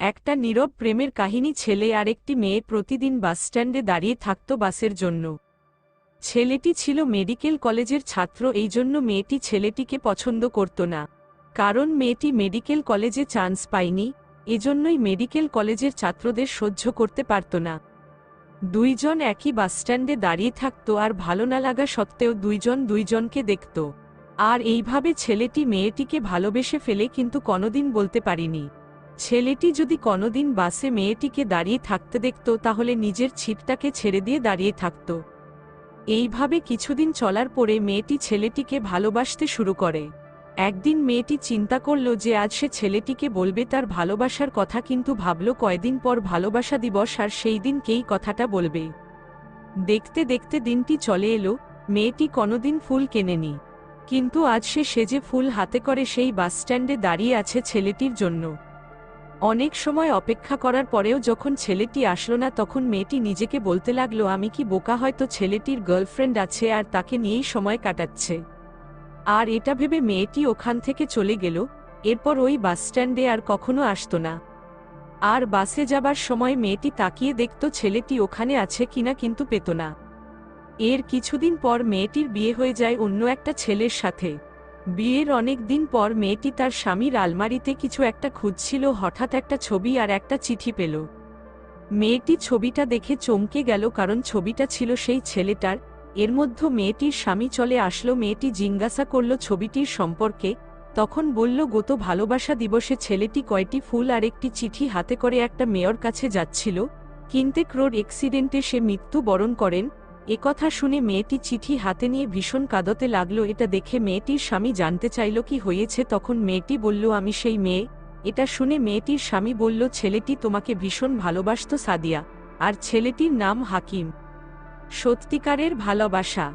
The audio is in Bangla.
একটা নীরব প্রেমের কাহিনী ছেলে আর একটি মেয়ে প্রতিদিন বাসস্ট্যান্ডে দাঁড়িয়ে থাকত বাসের জন্য। ছেলেটি ছিল মেডিকেল কলেজের ছাত্র, এই জন্য মেয়েটি ছেলেটিকে পছন্দ করত না। কারণ মেয়েটি মেডিকেল কলেজে চান্স পায়নি, এজন্যই মেডিকেল কলেজের ছাত্রদের সহ্য করতে পারত না। দুইজন একই বাসস্ট্যান্ডে দাঁড়িয়ে থাকত আর ভালো না লাগা সত্ত্বেও দুইজন দুইজনকে দেখত। আর এইভাবে ছেলেটি মেয়েটিকে ভালোবেসে ফেলে, কিন্তু কোনোদিন বলতে পারিনি। ছেলেটি যদি কোনোদিন বাসে মেয়েটিকে দাঁড়িয়ে থাকতে দেখত, তাহলে নিজের ছিটটাকে ছেড়ে দিয়ে দাঁড়িয়ে থাকত। এইভাবে কিছুদিন চলার পরে মেয়েটি ছেলেটিকে ভালোবাসতে শুরু করে। একদিন মেয়েটি চিন্তা করল যে আজ সে ছেলেটিকে বলবে তার ভালোবাসার কথা, কিন্তু ভাবল কয়দিন পর ভালোবাসা দিবস আর সেই দিনকেই কথাটা বলবে। দেখতে দেখতে দিনটি চলে এলো, মেয়েটি কোনোদিন ফুল কেনেনি। কিন্তু আজ সে সেজে ফুল হাতে করে সেই বাসস্ট্যান্ডে দাঁড়িয়ে আছে ছেলেটির জন্য। অনেক সময় অপেক্ষা করার পরেও যখন ছেলেটি আসলো না তখন মেয়েটি নিজেকে বলতে লাগল, আমি কি বোকা? হয়তো ছেলেটির গার্লফ্রেন্ড আছে আর তাকে নিয়েই সময় কাটাচ্ছে। আর এটা ভেবে মেয়েটি ওখান থেকে চলে গেল। এরপর ওই বাসস্ট্যান্ডে আর কখনো আসতো না। আর বাসে যাবার সময় মেয়েটি তাকিয়ে দেখত ছেলেটি ওখানে আছে কিনা কিন্তু পেত না। এর কিছুদিন পর মেয়েটির বিয়ে হয়ে যায় অন্য একটা ছেলের সাথে। বিয়ের অনেক দিন পর মেয়েটি তার স্বামীর আলমারিতে কিছু একটা খুঁজছিল, হঠাৎ একটা ছবি আর একটা চিঠি পেল। মেয়েটি ছবিটা দেখে চমকে গেল কারণ ছবিটা ছিল সেই ছেলেটার। এর মধ্যে মেয়েটির স্বামী চলে আসলো, মেয়েটি জিজ্ঞাসা করল ছবিটির সম্পর্কে। তখন বলল, গত ভালোবাসা দিবসে ছেলেটি কয়টি ফুল আর একটি চিঠি হাতে করে একটা মেয়র কাছে যাচ্ছিল। কিন্তে ক্রোর অ্যাক্সিডেন্টে সে মৃত্যু বরণ করেন। একথা শুনে মেয়েটি চিঠি হাতে নিয়ে ভীষণ কাঁদতে লাগল। এটা দেখে মেয়েটির স্বামী জানতে চাইল কি হয়েছে। তখন মেয়েটি বলল, আমি সেই মেয়ে। এটা শুনে মেয়েটির স্বামী বলল, ছেলেটি তোমাকে ভীষণ ভালোবাসত সাদিয়া, আর ছেলেটির নাম হাকিম। সত্যিকারের ভালোবাসা।